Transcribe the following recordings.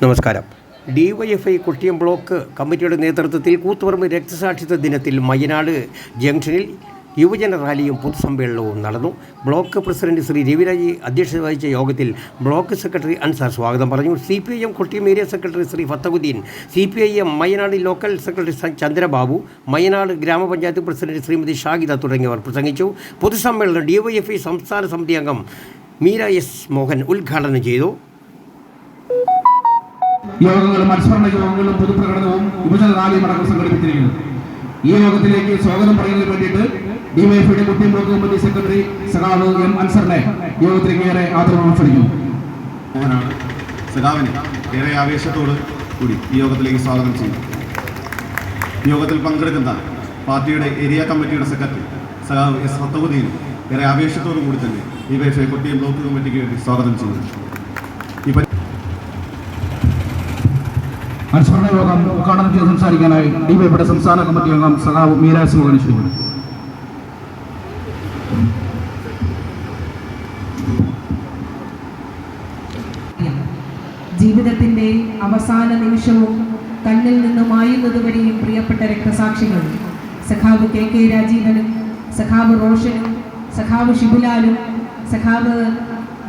നമസ്കാരം. DYFI കുട്ടിയം block കമ്മിറ്റിയുടെ നേതൃത്വത്തിൽ കൂത്തുപറമ്പ് രക്തസാക്ഷിത്വ ദിനത്തിൽ മയ്യനാട് ജംഗ്ഷനിൽ യുവജന റാലിയും പൊതുസമ്മേളനവും നടന്നു. ബ്ലോക്ക് പ്രസിഡന്റ് ശ്രീ രവിരാജ് അധ്യക്ഷത വഹിച്ച യോഗത്തിൽ ബ്ലോക്ക് സെക്രട്ടറി അൻസാർ സ്വാഗതം പറഞ്ഞു. C P I M Kottiyam area secretary Shri Fathahuddin C P I M Mayyanad local secretary Chandrababu Mayyanad ഗ്രാമപഞ്ചായത്ത് പ്രസിഡന്റ് ശ്രീമതി ഷാഹിദ തുടങ്ങിയവർ പ്രസംഗിച്ചു. പൊതുസമ്മേളനം ഡിവൈഎഫ്ഐ സംസ്ഥാന സമിതി അംഗം മീര എസ് മോഹൻ ഉദ്ഘാടനം ചെയ്തു. യോഗങ്ങളും അനുസ്മരണ യോഗങ്ങളും പൊതുപ്രകടനവും വിഭജന റാലിയും അടക്കം സംഘടിപ്പിച്ചിരിക്കുന്നത് ഈ യോഗത്തിലേക്ക് സ്വാഗതം പറയുന്നതിന് വേണ്ടിയിട്ട് ഡിവൈഎഫ്ഐയുടെ കുട്ടിയും ബ്ലോക്ക് കമ്മിറ്റി സെക്രട്ടറി സഖാവ് എം അൻസറിനെ യോഗത്തിലേക്ക് ഏറെ ആദരവ് ക്ഷണിക്കുന്നു. സഖാവിന് ഏറെ ആവേശത്തോട് കൂടി ഈ യോഗത്തിലേക്ക് സ്വാഗതം ചെയ്യുന്നു. യോഗത്തിൽ പങ്കെടുക്കുന്ന പാർട്ടിയുടെ ഏരിയ കമ്മിറ്റിയുടെ സെക്രട്ടറി സഖാവ് എസ് ഫത്തഹുദ്ദീൻ ഏറെ ആവേശത്തോടു കൂടി തന്നെ ഈ കുട്ടിയും ബ്ലോക്ക് കമ്മിറ്റിക്ക് വേണ്ടി സ്വാഗതം ചെയ്തു ഈ പരി- അനുസ്മരണ യോഗം ഉദ്ഘാടനം ചെയ്ത് സംസാരിക്കാനായി ഡി ഡിവൈഎഫ്ഐയുടെ സംസ്ഥാന കമ്മിറ്റി അംഗം സഖാവ് മീരാസ് ക്ഷണിക്കുന്നു ജീവിതത്തിന്റെ അവസാന നിമിഷവും കണ്ണിൽ നിന്ന് മായുന്നതുവരെയും പ്രിയപ്പെട്ട രക്തസാക്ഷികൾ സഖാവ് കെ കെ രാജീവനും സഖാവ് റോഷനും സഖാവ് ഷിബുലാലും സഖാവ്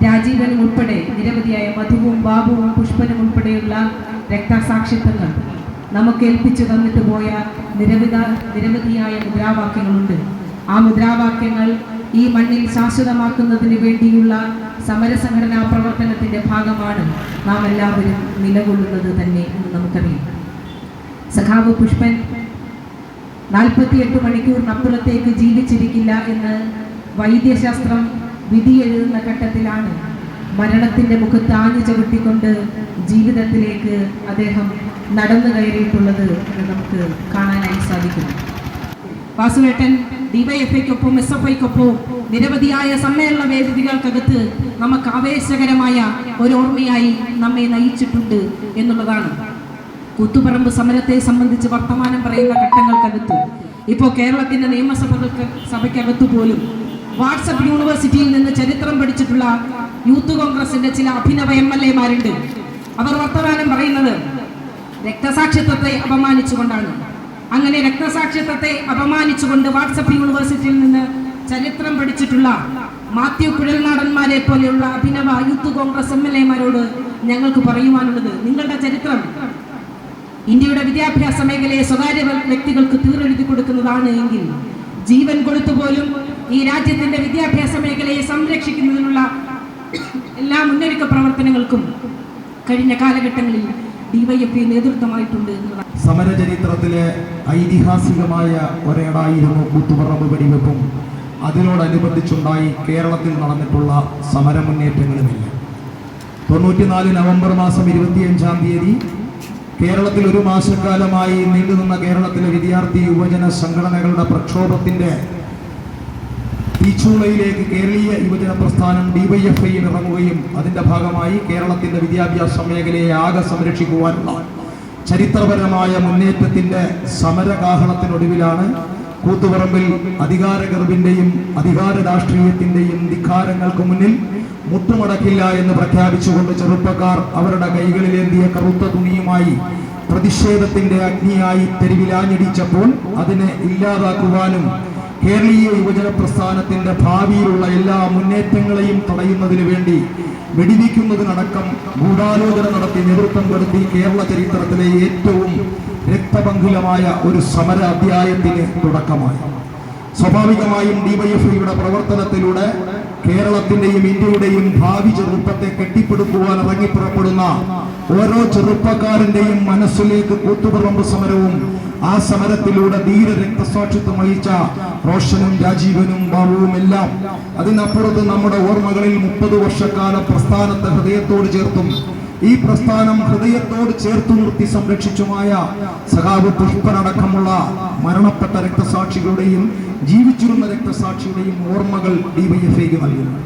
രാജീവനും ഉൾപ്പെടെ നമുക്ക് ഏൽപ്പിച്ചു തന്നിട്ട് പോയ നിരവിധ നിരവധിയായ മുദ്രാവാക്യങ്ങളുണ്ട്. ആ മുദ്രാവാക്യങ്ങൾ ഈ മണ്ണിൽ ശാശ്വതമാക്കുന്നതിന് വേണ്ടിയുള്ള സമരസംഘടനാ പ്രവർത്തനത്തിന്റെ ഭാഗമാണ് നാം എല്ലാവരും നിലകൊള്ളുന്നത് തന്നെ എന്ന് നമുക്കറിയാം. സഖാവ് പുഷ്പൻ നാൽപ്പത്തിയെട്ട് മണിക്കൂറിനപ്പുറത്തേക്ക് ജീവിച്ചിരിക്കില്ല എന്ന് വൈദ്യശാസ്ത്രം വിധി എഴുതുന്ന ഘട്ടത്തിലാണ് മരണത്തിന്റെ മുഖത്ത് ആഞ്ഞു ചവിട്ടിക്കൊണ്ട് ജീവിതത്തിലേക്ക് അദ്ദേഹം നടന്നു കയറിയിട്ടുള്ളത് നമുക്ക് കാണാനായി സാധിക്കുന്നു. വാസുവേട്ടൻ ഡിവൈഎഫ്ഐക്കൊപ്പം എസ് എഫ് ഐക്കൊപ്പം നിരവധിയായ സമ്മേളന വേദികൾക്കകത്ത് നമുക്ക് ആവേശകരമായ ഒരു ഓർമ്മയായി നമ്മെ നയിച്ചിട്ടുണ്ട് എന്നുള്ളതാണ്. കൂത്തുപറമ്പ് സമരത്തെ സംബന്ധിച്ച് വർത്തമാനം പറയുന്ന ഘട്ടങ്ങൾക്കകത്ത്. ഇപ്പോൾ കേരളത്തിന്റെ നിയമസഭകൾക്ക് സഭയ്ക്കകത്ത് പോലും വാട്സപ്പ് യൂണിവേഴ്സിറ്റിയിൽ നിന്ന് ചരിത്രം പഠിച്ചിട്ടുള്ള യൂത്ത് കോൺഗ്രസിന്റെ ചില അഭിനവ എം എൽ എമാരുണ്ട് അവർ വർത്തമാനം പറയുന്നത് രക്തസാക്ഷിത്വത്തെ അപമാനിച്ചുകൊണ്ടാണ്. അങ്ങനെ രക്തസാക്ഷിത്വത്തെ അപമാനിച്ചുകൊണ്ട് വാട്സപ്പ് യൂണിവേഴ്സിറ്റിയിൽ നിന്ന് ചരിത്രം പഠിച്ചിട്ടുള്ള മാത്യു കുഴൽനാടന്മാരെ പോലെയുള്ള അഭിനവ യൂത്ത് കോൺഗ്രസ് എം എൽ എമാരോട് ഞങ്ങൾക്ക് പറയുവാനുള്ളത് നിങ്ങളുടെ ചരിത്രം. ഇന്ത്യയുടെ വിദ്യാഭ്യാസ മേഖലയെ സ്വകാര്യ വ്യക്തികൾക്ക് തീറെഴുതി കൊടുക്കുന്നതാണ് എങ്കിൽ ജീവൻ കൊടുത്തുപോലും ഈ രാജ്യത്തിന്റെ വിദ്യാഭ്യാസ മേഖലയെ സംരക്ഷിക്കുന്നതിനുള്ള എല്ലാ മുന്നൊരുക്ക പ്രവർത്തനങ്ങൾക്കും കഴിഞ്ഞ കാലഘട്ടങ്ങളിൽ ഡിവൈഎഫ്ഐ നേതൃത്വമായിട്ടുണ്ട് സമരചരിത്രത്തിലെ ഐതിഹാസികമായ ഒരേടായിരുന്നു കൂത്തുപറമ്പ് വെടിവെപ്പും. അതിനോടനുബന്ധിച്ചുണ്ടായി കേരളത്തിൽ നടന്നിട്ടുള്ള സമരമുന്നേറ്റങ്ങളുമില്ല. തൊണ്ണൂറ്റിനാല് നവംബർ മാസം ഇരുപത്തിയഞ്ചാം തീയതി കേരളത്തിൽ ഒരു മാസക്കാലമായി നീണ്ടുനിന്ന കേരളത്തിലെ വിദ്യാർത്ഥി യുവജന സംഘടനകളുടെ തീച്ചൂളയിലേക്ക് കേരളീയ യുവജന പ്രസ്ഥാനം ഡിവൈഎഫ്ഐയിൽ ഇറങ്ങുകയും അതിന്റെ ഭാഗമായി കേരളത്തിന്റെ വിദ്യാഭ്യാസ മേഖലയെ ആകെ സംരക്ഷിക്കുവാനുള്ള ചരിത്രപരമായ മുന്നേറ്റത്തിന്റെ സമരകാഹളത്തിനൊടുവിലാണ് കൂത്തുപറമ്പിൽ അധികാര ഗർഭിന്റെയും അധികാര രാഷ്ട്രീയത്തിന്റെയും ധിക്കാരങ്ങൾക്ക് മുന്നിൽ മുട്ടുമടക്കില്ല എന്ന് പ്രഖ്യാപിച്ചുകൊണ്ട് ചെറുപ്പക്കാർ അവരുടെ കൈകളിലേന്തിയ കറുത്ത തുണിയുമായി പ്രതിഷേധത്തിന്റെ അഗ്നിയായി തെരുവിലാഞ്ഞിടിച്ചപ്പോൾ അതിനെ ഇല്ലാതാക്കുവാനും കേരളീയ യുവജന പ്രസ്ഥാനത്തിന്റെ ഭാവിയിലുള്ള എല്ലാ മുന്നേറ്റങ്ങളെയും തടയുന്നതിന് വേണ്ടി വെടിവെക്കുന്നതിനടക്കം ഗൂഢാലോചന നടത്തി നേതൃത്വം കൊടുത്തി കേരള ചരിത്രത്തിലെ ഏറ്റവും രക്തപങ്കുലമായ ഒരു സമര അധ്യായത്തിന് തുടക്കമായി. സ്വാഭാവികമായും ഡിവൈഎഫ്ഐയുടെ പ്രവർത്തനത്തിലൂടെ കേരളത്തിന്റെയും ഇന്ത്യയുടെയും ഭാവി ചെറുപ്പത്തെ കെട്ടിപ്പടുക്കുവാൻ ഇറങ്ങിപ്പുറപ്പെടുന്ന ഓരോ ചെറുപ്പക്കാരന്റെയും മനസ്സിലേക്ക് കൂത്തുപറമ്പ് സമരവും ആ സമരത്തിലൂടെ ധീര രക്തസാക്ഷിത്വം വഹിച്ച റോഷനും രാജീവനും ബാബുവും എല്ലാം അതിനപ്പുറത്ത് നമ്മുടെ ഓർമ്മകളിൽ മുപ്പത് വർഷക്കാല പ്രസ്ഥാനത്തെ ഹൃദയത്തോട് ചേർത്തും ഈ പ്രസ്ഥാനം ഹൃദയത്തോട് ചേർത്തു നിർത്തി സംരക്ഷിച്ചുമായ സഖാവ് പുഷ്പനടക്കമുള്ള മരണപ്പെട്ട രക്തസാക്ഷികളുടെയും ജീവിച്ചിരുന്ന രക്തസാക്ഷിയുടെയും ഓർമ്മകൾ ഡിവൈഎഫ്ഐക്ക് നൽകുന്നു.